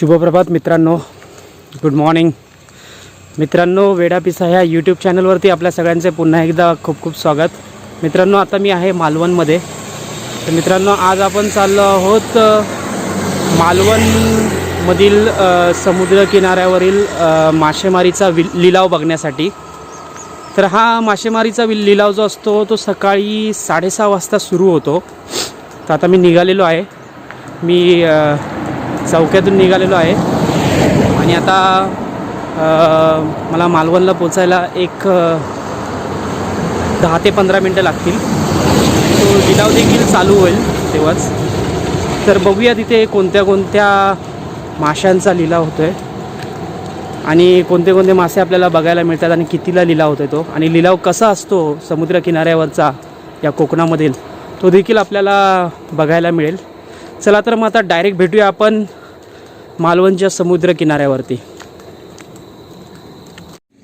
शुभप्रभात मित्रांनो. Good morning मित्रांनो वेडापिसा ह्या यूट्यूब चॅनलवरती आपल्या सगळ्यांचे पुन्हा एकदा खूप खूप स्वागत. मित्रांनो आता मी आहे मालवणमध्ये. तर मित्रांनो आज आपण चाललो आहोत मालवणमधील समुद्रकिनाऱ्यावरील मासेमारीचा वि लिलाव बघण्यासाठी. तर हा मासेमारीचा वि लिलाव जो असतो तो सकाळी साडेसहा वाजता सुरू होतो. तर आता मी निघालेलो आहे. मी चौक्यातून निघालेलो आहे. आणि आता मला मालवणला पोचायला एक दहा ते पंधरा मिनटं लागतील. तो लिलाव देखील चालू होईल तेव्हाच. तर बघूया तिथे कोणत्या कोणत्या माशांचा लिलाव होतो आहे आणि कोणते कोणते मासे आपल्याला बघायला मिळतात आणि कितीला लिलाव होतो तो. आणि लिलाव कसा असतो समुद्रकिनाऱ्यावरचा या कोकणामधील तो देखील आपल्याला बघायला मिळेल. चला तर मग आता डायरेक्ट भेटूया आपण मालवणच्या समुद्र किनाऱ्यावरती.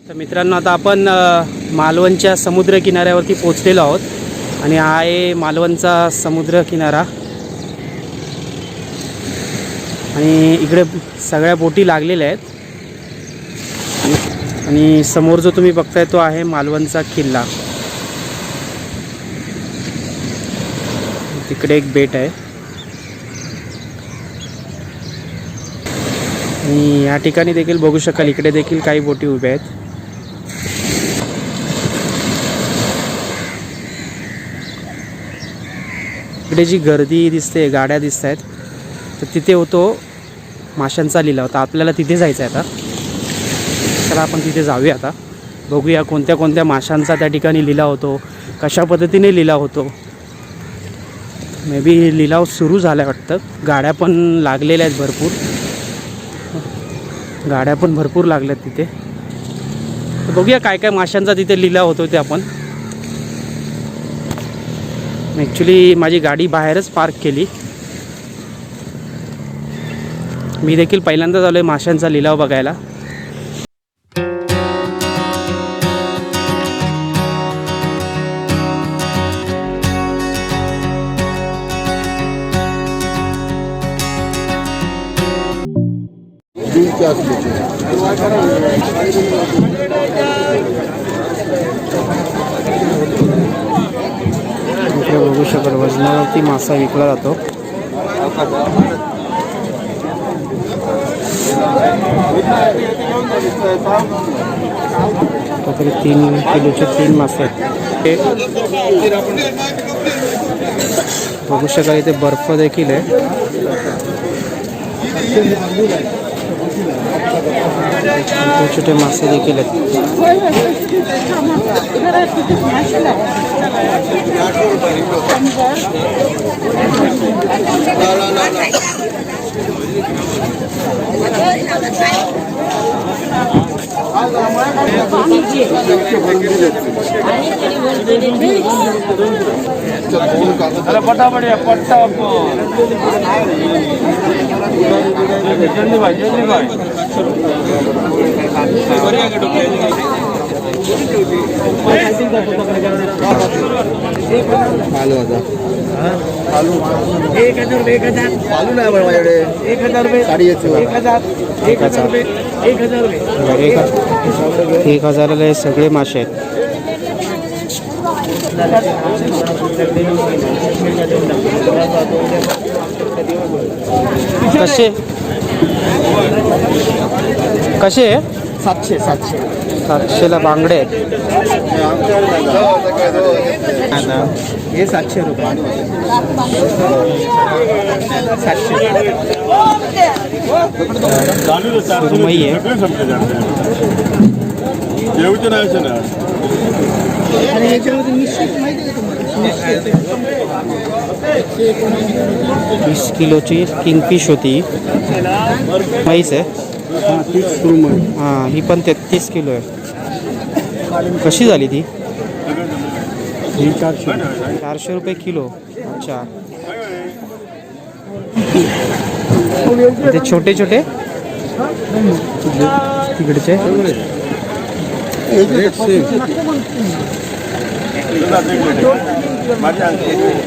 तर मित्रांनो आता आपण मालवणच्या समुद्र किनाऱ्यावरती पोचलेलो आहोत. आणि हा आहे मालवणचा समुद्र किनारा. आणि इकडे सगळ्या बोटी लागलेल्या आहेत. आणि समोर जो तुम्ही बघताय तो आहे मालवणचा किल्ला. तिकडे एक बेट आहे. आणि या ठिकाणी देखील बघू शकाल इकडे देखील काही बोटी उभ्या आहेत. इकडे जी गर्दी दिसते गाड्या दिसत आहेत तर तिथे होतो माशांचा लिलाव. तर आपल्याला तिथे जायचं आहे आता. तर आपण तिथे जाऊया आता. बघूया कोणत्या कोणत्या माशांचा त्या ठिकाणी लिलाव होतो कशा पद्धतीने लिलाव होतो. मे बी लिलाव सुरू झाला आहे वाटतं. गाड्या पण लागलेल्या आहेत भरपूर. गाड्या पण भरपूर लागल्यात तिथे. बघूया काय काय माशांचा तिथे लिलाव होतो ते आपण. ॲक्च्युली माझी गाडी बाहेरच पार्क केली. मी देखील पहिल्यांदाच आलो आहे माशांचा लिलाव बघायला. वजनावरती मासा विकला जातो काहीतरी तीन किलोचे तीन मासे आहेत ते बघू शकाल इथे बर्फ देखील आहे छोटे छोटे मासे देखील आहेत दोन कागद अरे फटाफट या पट्टा जल्दी भाई जल्दी भाई एक हजार रुपये एक हजार नाही बरं माझ्याकडे एक हजार रुपये साडी एक हजार एक हजार रुपये एक हजार रुपये एक हजाराला हे सगळे मासे आहेत कसे? कसे? सातशे सातशे. सातशेला बांगडे आहेत. हे सातशे रुपये. सुरमई आहे. वीस किलोची किंगफिश होती. माहीच आहे. हां ही पण तेहतीस किलो आहे. कशी झाली ती? चारशे. रुपये किलो. अच्छा. ते छोटे छोटे? तिकडचे?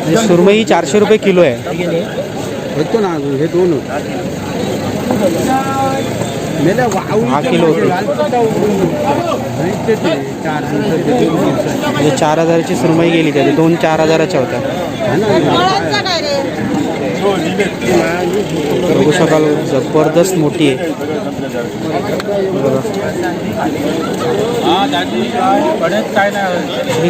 ही सुरमई चारशे रुपये किलो आहे. ना अजून हे दोन हा किलो होते. म्हणजे चार हजाराची सुरमई गेली त्याची. दोन चार हजाराच्या होत्या. बघू शकाल जबरदस्त मोठी आहे. ही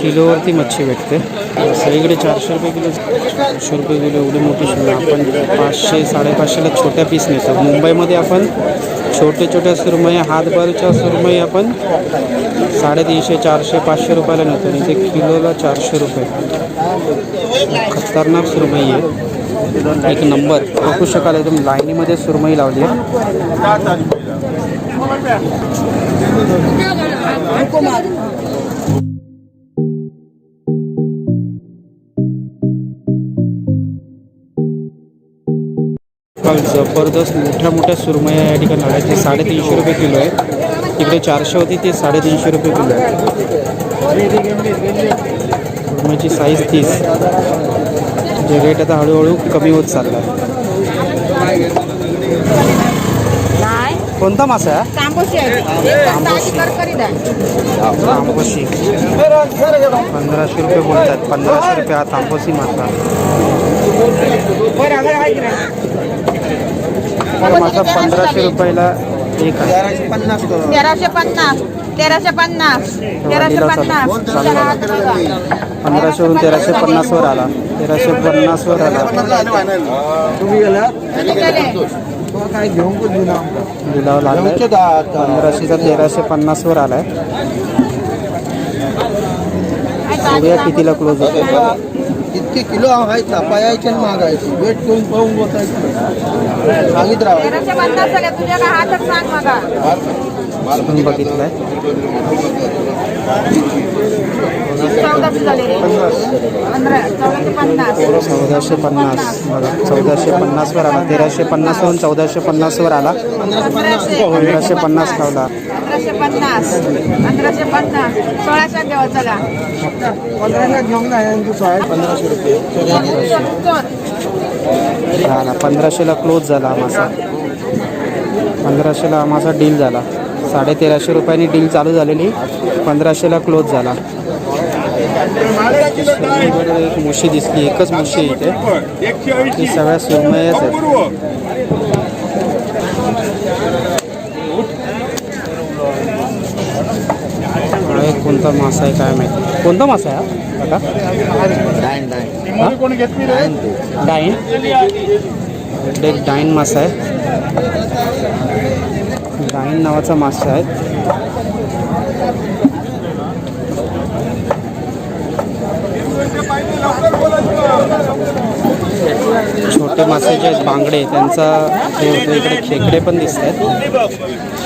किलोवरती मच्छी भेटते. सगळीकडे चारशे रुपये किलो चारशे रुपये किलो एवढी मोठी शिमला आपण पाचशे साडेपाचशेला छोट्या पीस नेतो. मुंबईमध्ये आपण छोटे छोट्या सुरमई हातभरच्या सुरमई आपण साडेतीनशे चारशे पाचशे रुपयाला नेतो. आणि ते किलोला चारशे रुपये. खतरनाक सुरमई आहे. एक नंबर. बघू शकाल एकदम लाईनीमध्ये सुरमई लावली आहे. काल जबरदस्त मोठ्या मोठ्या सुरमया या ठिकाणी आहेत ते साडेतीनशे रुपये किलो आहे. तिकडे चारशे होती ते साडेतीनशे रुपये किलो आहे. सुरमईची साईज तीस. जे रेट आता हळूहळू कमी होत चालला आहे कोणता मासा आहे? तांबोशी पंधराशे रुपये बोलतात. पंधराशे रुपये हा तांबोशी मासा. हा मासा पंधराशे रुपयाला एक आहे. तेराशे पन्नास. तेराशे पन्नास तेराशे पन्नास. पंधराशेवरून तेराशे पन्नासवर आला. तेराशे पन्नासवर आला. घेऊन. लिलाव आता. पंधराशेचा तेराशे पन्नासवर आलाय. बघूया कितीला क्लोज होतो इतके किलो पायायचे आणि मागायचे. वेट करून पाहून बसायचं. सांगित राहा बघितलाय. चौदाशे पन्नास. चौदाशे पन्नास. बघा चौदाशे पन्नासवर आला. तेराशे पन्नासवरून चौदाशे पन्नासवर आला. पंधराशे. पंधराशे पन्नास लावला. पंधराशे पन्नास. पंधराशे पन्नास. सोळाशे चला. घेऊन साडे पंधराशे रुपये. झाला. पंधराशेला क्लोज झाला हा पंधराशेला हा डील झाला. साडे तेराशे रुपयांनी डील चालू झालेली. पंधराशेला क्लोज झाला. एक मुशी दिसली. एकच मुशी इथे. ती सगळ्या सुरमयच आहेत. कोणता मासा आहे काय माहिती? कोणता मासा आहे हा? काका? डाईन डाईन ते. एक डाईन. मासा आहे. डाईन नावाचा मासा आहे. छोटे मासे जे आहेत बांगडे त्यांचा हे होतं इकडे खेकडे पण दिसत आहेत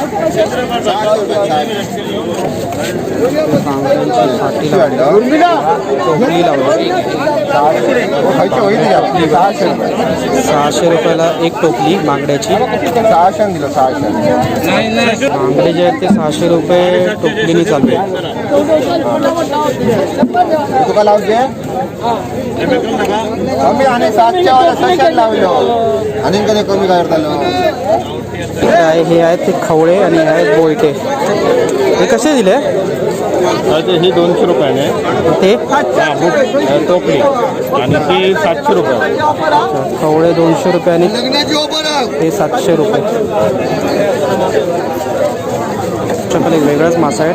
सहाशे रुपयाला एक टोपली बांगड्याची सहाशे दिलं सहाशे बांगडे जे आहेत ते सहाशे रुपये टोपलीने चालू आहे. तुका लावते कमी आणि सातशे वाला सशा लावलो आणि कधी कमी काय हे हे आहेत ते खवळे आणि हे आहेत बोलटे हे कसे दिले? ही दोनशे रुपयाने. ते? टोपली आणि ती सातशे रुपये. खवळे दोनशे ओपन ते सातशे रुपये. आमच्याकडे एक वेगळाच मासा आहे.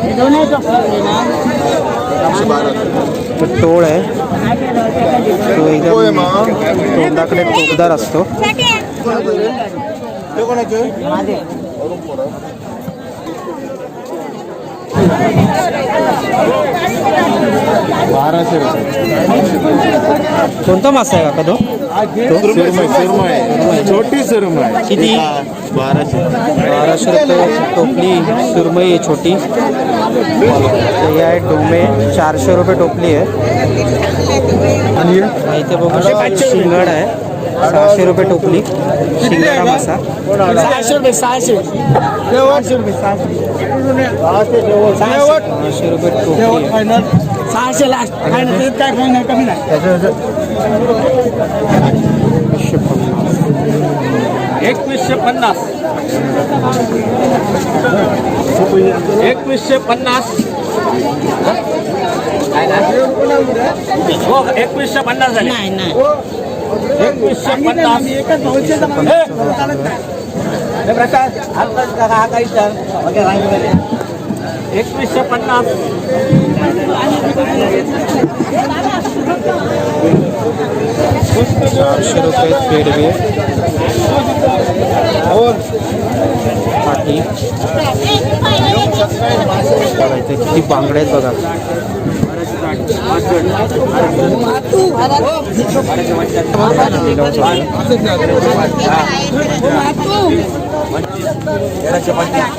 तो टोळ आहे. तो एकदम तोंडाकडे टोकदार असतो. बाराशे रुपये. कोणता मासा आहे काका तो? सुरमई सुरमई छोटी सुरमई किती? बाराशे. बाराशे रुपये टोपली सुरमई आहे छोटी. हे आहे डोमे चारशे रुपये टोपली आहे. आणि हा? इथे बघू शिंगड आहे. सहाशे रुपये टोपली शिंगडा मासा. सहाशे रुपये सहाशे. शेवटशे रुपये सहाशे सहाशे रुपये टोपली फायनल सहाशे लास्ट फायनल काय फायनल कमी नाही. पन्नास. एकवीसशे पन्नास. एकवीसशे पन्नास हो एकवीसशे पन्नास झाले. एकवीसशे पन्नास प्रसाद हा काही एकवीसशे पन्नास चारशे रुपये पेडवे इथे किती बांगड्या आहेत बघा. तेराशे साठ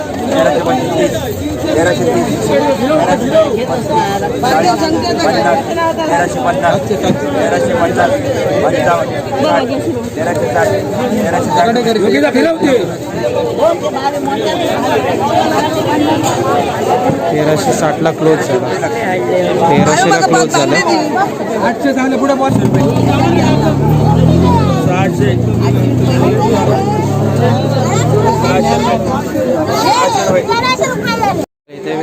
तेराशे साठला क्लोज झाला. तेराशेला क्लोज झालं. आठशे झाले पुढे पाचशे रुपये. सहाशे. इथे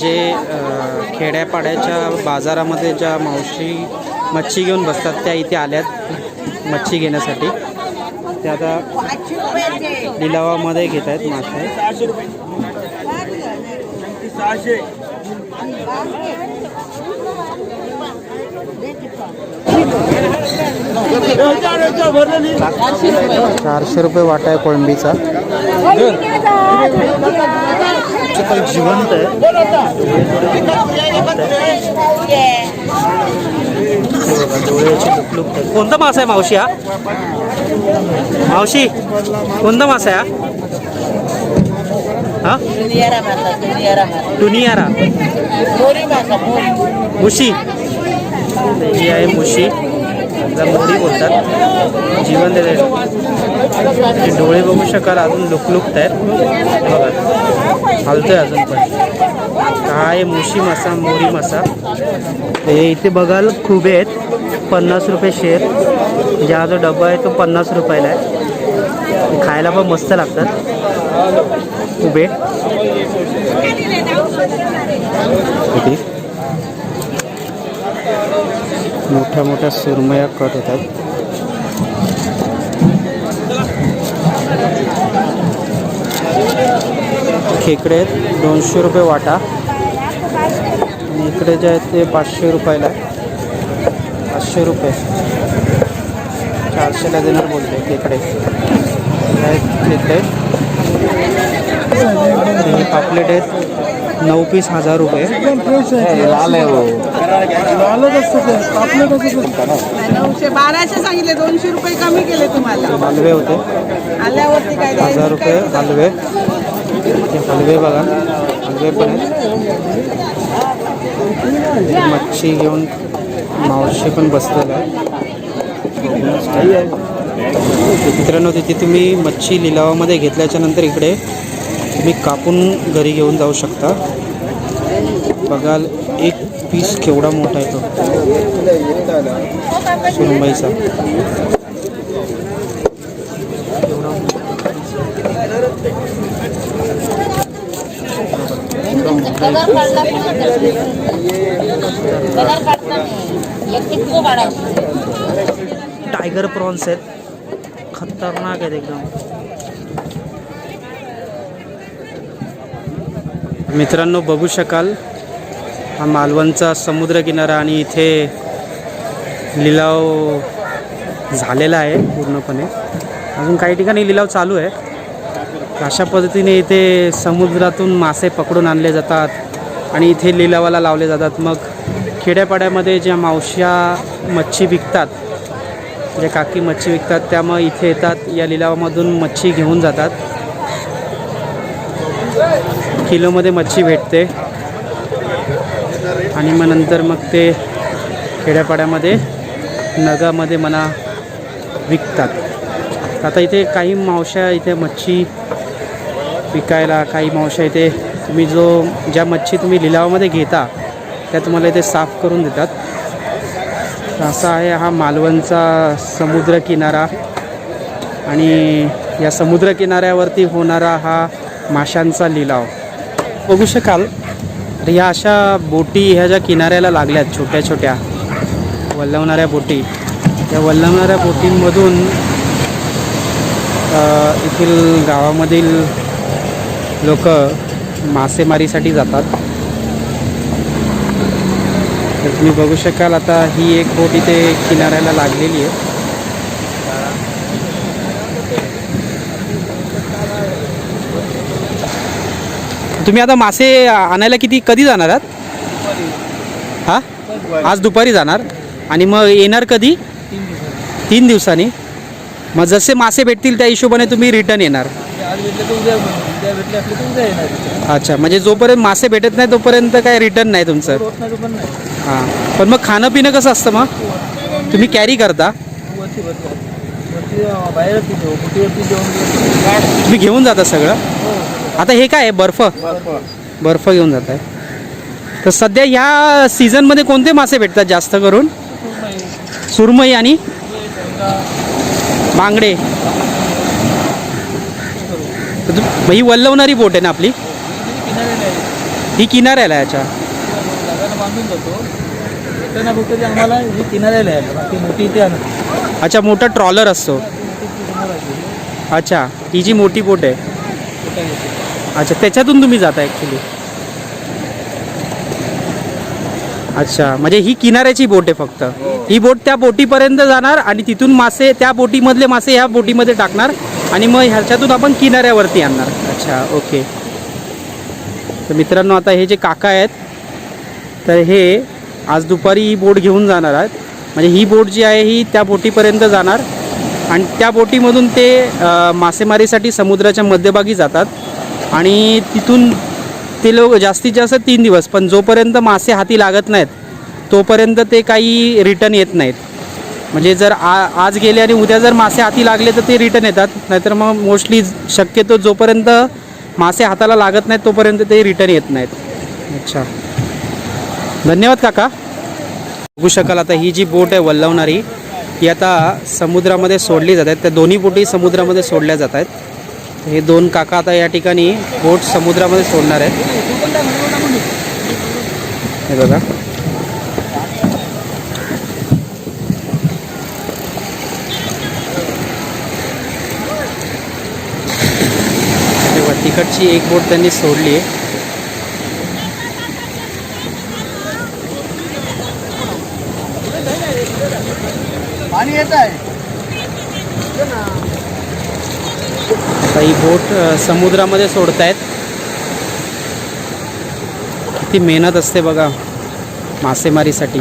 जे खेड्यापाड्याच्या बाजारामध्ये ज्या मावशी मच्छी घेऊन बसतात त्या इथे आल्यात मच्छी घेण्यासाठी. त्या आता लिलावामध्ये घेत आहेत मासे सहाशे रुपये सहाशे चारशे रुपये वाटा आहे कोळंबीचा. जिवंत आहे. कोणता मासा आहे मावशी हा? मावशी कोणता मासा आहे हा? हा? टुनियारा मुशी. जी आहे मुशी. त्याला मोरी बोलतात जीवन आहे. म्हणजे डोळे बघू शकाल अजून लुकलुकत आहेत. बघा हलतोय अजून पण. काय मुशी मासा मोरी मासा. हे इथे बघाल खुबे आहेत. पन्नास रुपये शेर म्हणजे हा जो डबा आहे तो पन्नास रुपयाला आहे. खायला पण मस्त लागतात. खुबे मोठ्या मोठ्या सुरमया कट होतात खेकडे आहेत दोनशे रुपये वाटा. आणि इकडे जे आहेत ते पाचशे रुपयाला पाचशे रुपये. चारशेला देणार बोलते खेकडे. खेकडे. पापलेट आहेत. नऊ पीस हजार रुपये. नऊशे बाराशे सांगितले दोनशे रुपये कमी केले तुम्हाला. हलवे होते. आल्यावरती काय हजार रुपये हलवे हे हलवे. बघा. हलवे पण आहेत. मच्छी घेऊन मावशी पण बसलेला आहे मित्रांनो तिथे तुम्ही मच्छी लिलावामध्ये घेतल्याच्या नंतर इकडे तुम्ही कापून घरी घेऊन जाऊ शकता. बघाल एक पीस केवढा मोठा आहे तो. सुरमईचा टायगर प्रॉन्स आहेत. खतरनाक आहेत एकदम. मित्रांनो बघू शकाल. हा मालवणचा समुद्रकिनारा आणि इथे लिलाव झालेला आहे पूर्णपणे. अजून काही ठिकाणी लिलाव चालू आहे. अशा पद्धतीने इथे समुद्रातून मासे पकडून आणले जातात आणि इथे लिलावाला लावले जातात. मग खेड्यापाड्यामध्ये ज्या मावश्या मच्छी विकतात जे काकी मच्छी विकतात त्यामुळे इथे येतात. या लिलावामधून मच्छी घेऊन जातात. किलोमध्ये मच्छी भेटते. आणि मग नंतर मग ते खेड्यापाड्यामध्ये नगामध्ये म्हणा विकतात. आता इथे काही मावश्या इथे मच्छी विकायला काही मावश्या इथे तुम्ही जो ज्या मच्छी तुम्ही लिलावामध्ये घेता त्या तुम्हाला इथे साफ करून देतात. असा आहे हा मालवणचा समुद्रकिनारा आणि या समुद्रकिनाऱ्यावरती होणारा हा माशांचा लिलाव. बघू शकाल. तर ह्या अशा बोटी ह्या ज्या किनाऱ्याला लागल्यात छोट्या छोट्या वल्लवणाऱ्या बोटी त्या वल्लवणाऱ्या बोटींमधून येथील गावामधील लोक मासेमारीसाठी जातात. तर तुम्ही बघू शकाल आता ही एक बोट इथे किनाऱ्याला लागलेली आहे. तुम्ही आता मासे आणायला किती कधी जाणार आहात? हा? आज दुपारी जाणार. आणि मग येणार कधी? तीन दिवसांनी. मग जसे मासे भेटतील त्या हिशोबाने तुम्ही रिटर्न येणार. अच्छा म्हणजे जोपर्यंत मासे भेटत नाही तोपर्यंत काय रिटर्न नाही तुमचं? हां. पण मग खाणं पिणं कसं असतं मग? तुम्ही कॅरी करता? तुम्ही घेऊन जाता सगळं? आता हे काय आहे? बर्फ? बर्फ घेऊन जात आहे. तर सध्या ह्या सीझनमध्ये कोणते मासे भेटतात जास्त करून? सुरमई आणि बांगडे. तर ही वल्लवणारी बोट आहे ना आपली? ही किनाऱ्याला आहे याच्या किनाऱ्याला आहे मोठी अच्छा मोठा ट्रॉलर असतो. अच्छा ही जी मोठी बोट आहे. अच्छा त्याच्यातून तुम्ही जाता ॲक्च्युली अच्छा म्हणजे ही किनाऱ्याची बोट आहे फक्त. ही. बोट त्या बोटीपर्यंत जाणार आणि तिथून मासे त्या बोटीमधले मासे ह्या बोटीमध्ये टाकणार आणि मग ह्याच्यातून आपण किनाऱ्यावरती आणणार. अच्छा ओके तर मित्रांनो आता हे जे काका आहेत तर हे आज दुपारी ही बोट घेऊन जाणार आहेत. म्हणजे ही बोट जी आहे ही त्या बोटीपर्यंत जाणार. आणि त्या बोटीमधून ते मासेमारीसाठी समुद्राच्या मध्यभागी जातात. आणि तिथून ते लोक जास्तीत जास्त तीन दिवस पण जोपर्यंत मासे हाती लागत नाहीत तोपर्यंत ते काही रिटर्न येत नाहीत. म्हणजे जर आ आज गेले आणि उद्या जर मासे हाती लागले तर ते रिटर्न येतात नाहीतर मग मोस्टली शक्यतो जोपर्यंत मासे हाताला लागत नाहीत तोपर्यंत ते रिटर्न येत नाहीत. अच्छा. धन्यवाद काका. बघू शकाल आता ही जी बोट आहे वल्लवणारी ही आता समुद्रामध्ये सोडली जात आहेत. त्या दोन्ही बोटी समुद्रामध्ये सोडल्या जात आहेत. हे दोन काका आता या ठिकाणी बोट समुद्रामध्ये सोडणार आहेत. हे बघा. तिकडची एक बोट त्यांनी सोडली आहे पाणी येत आहे आता ही बोट समुद्रामध्ये समुद्रामध्ये सोडतायत. किती मेहनत असते बघा मासेमारीसाठी.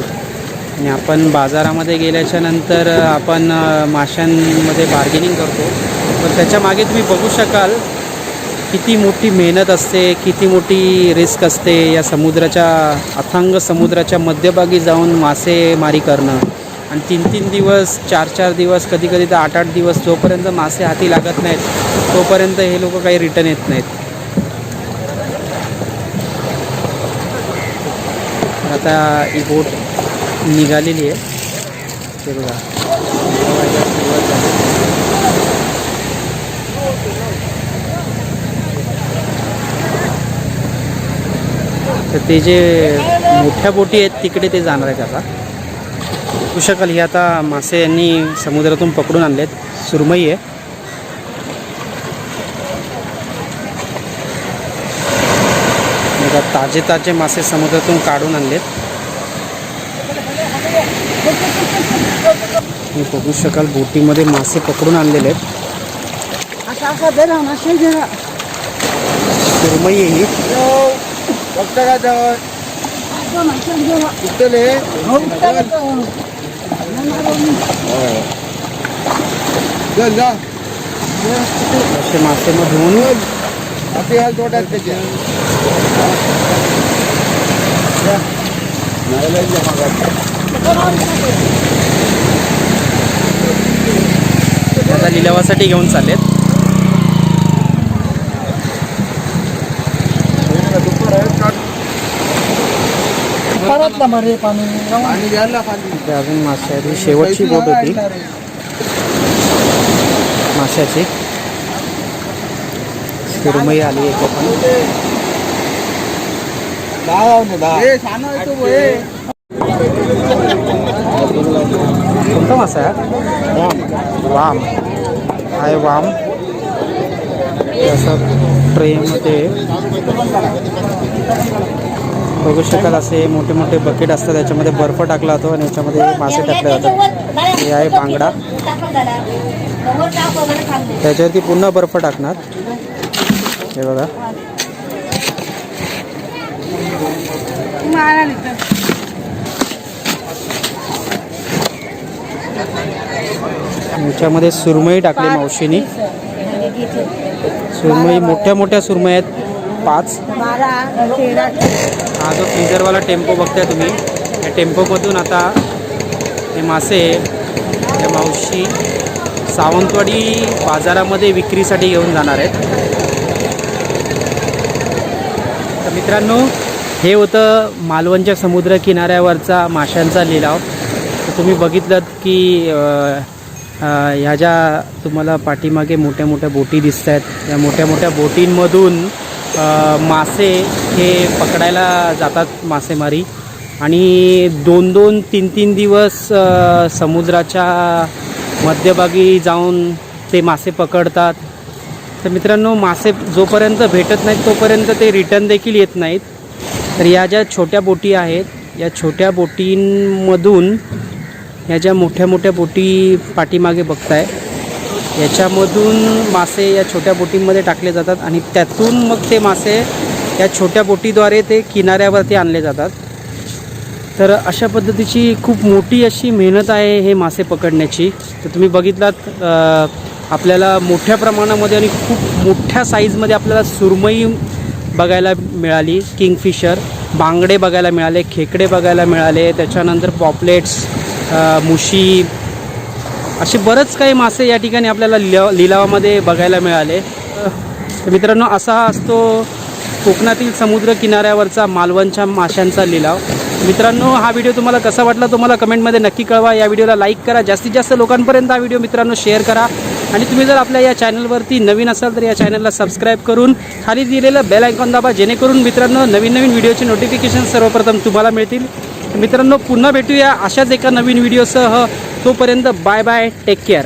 आणि आपण बाजारामध्ये गेल्याच्यानंतर आपण माशांमध्ये बार्गेनिंग करतो. पण त्याच्यामागे तुम्ही बघू शकाल किती मोठी मेहनत असते किती मोठी रिस्क असते या समुद्राच्या अथांग समुद्राच्या मध्यभागी जाऊन मासेमारी करणं. आणि तीन तीन दिवस चार चार दिवस कधी कधी तर आठ आठ दिवस जोपर्यंत मासे हाती लागत नाहीत तोपर्यंत हे लोक काही रिटर्न येत नाहीत. आता ही बोट निघालेली आहे. ते बघा. तर ते जे मोठ्या बोटी आहेत तिकडे ते जाणार आहेत आता. बघू शकाल ही आता मासे यांनी समुद्रातून पकडून आणलेत. सुरमई आहे. बघा ताजे ताजे मासे समुद्रातून काढून आणलेत. बघू शकाल बोटीमध्ये मासे पकडून आणलेले आहेत. सुरमई ही जवळ कुठले चल जा असे मासे मग धुवून आपली हाल तोट्यात त्याच्या आता लिलावासाठी घेऊन चाललेत. परतला मारे पाणी. पाणी ते अजून ही शेवटची बोट होती. माशाची सुरमई आली एक कोणता मासा आहे? वाम. आहे वाम. असं ट्रेमध्ये बघू शकाल असे मोठे मोठे बकेट असतात. त्याच्यामध्ये बर्फ टाकला जातो आणि याच्यामध्ये मासे टाकले जातात. हे आहे बांगडा. त्याच्यावरती पुन्हा बर्फ टाकणार. हे बघा. याच्यामध्ये सुरमई टाकली मावशीनी. सुरमई मोठ्या मोठ्या सुरमई आहेत. पाच. हा जो फ्रीजरवाला टेम्पो बघताय तुम्ही या टेम्पोमधून आता हे मासे या मावशी सावंतवाडी बाजारामध्ये विक्रीसाठी घेऊन जाणार आहेत. तर मित्रांनो हे होतं मालवणच्या समुद्र किनाऱ्यावरचा माशांचा लिलाव. तर तुम्ही बघितलं की ह्या ज्या तुम्हाला पाठीमागे मोठ्या मोठ्या बोटी दिसत आहेत या मोठ्या मोठ्या बोटींमधून मासे हे पकडायला जातात मासेमारी. आणि दोन दोन तीन तीन दिवस समुद्राच्या मध्यभागी जाऊन ते मासे पकडतात. तर मित्रांनो मासे जोपर्यंत भेटत नाहीत तोपर्यंत ते रिटर्न देखील येत नाहीत. तर या ज्या छोट्या बोटी आहेत या छोट्या बोटींमधून या ज्या मोठ्या मोठ्या बोटी पाठीमागे बघताय याच्यामधून मासे या छोट्या बोटींमध्ये टाकले जातात आणि त्यातून मग ते मासे या छोट्या बोटीद्वारे ते किनाऱ्यावरती आणले जातात. तर अशा पद्धतीची खूप मोठी अशी मेहनत आहे हे मासे पकडण्याची. तर तुम्ही बघितलात आपल्याला मोठ्या प्रमाणामध्ये आणि खूप मोठ्या साईजमध्ये आपल्याला सुरमई बघायला मिळाली किंगफिशर बांगडे बघायला मिळाले खेकडे बघायला मिळाले त्याच्यानंतर पॉपलेट्स मुशी असे बरंच काही मासे या ठिकाणी आपल्याला लिलाव लिलावामध्ये बघायला मिळाले. तर मित्रांनो असा हा असतो कोकणातील समुद्र किनाऱ्यावरचा मालवणच्या माशांचा लिलाव. मित्रांनो हा व्हिडिओ तुम्हाला कसा वाटला तुम्हाला कमेंटमध्ये नक्की कळवा. या व्हिडिओला लाईक करा. जास्तीत जास्त लोकांपर्यंत हा व्हिडिओ मित्रांनो शेअर करा. आणि तुम्ही जर आपल्या या चॅनलवरती नवीन असाल तर या चॅनलला सबस्क्राईब करून खाली दिलेलं बेल आयकॉन दाबा जेणेकरून मित्रांनो नवीन नवीन व्हिडिओचे नोटिफिकेशन सर्वप्रथम तुम्हाला मिळतील. मित्रांनो पुन्हा भेटूया अशाच एका नवीन व्हिडिओसह तोपर्यंत बाय बाय टेक केअर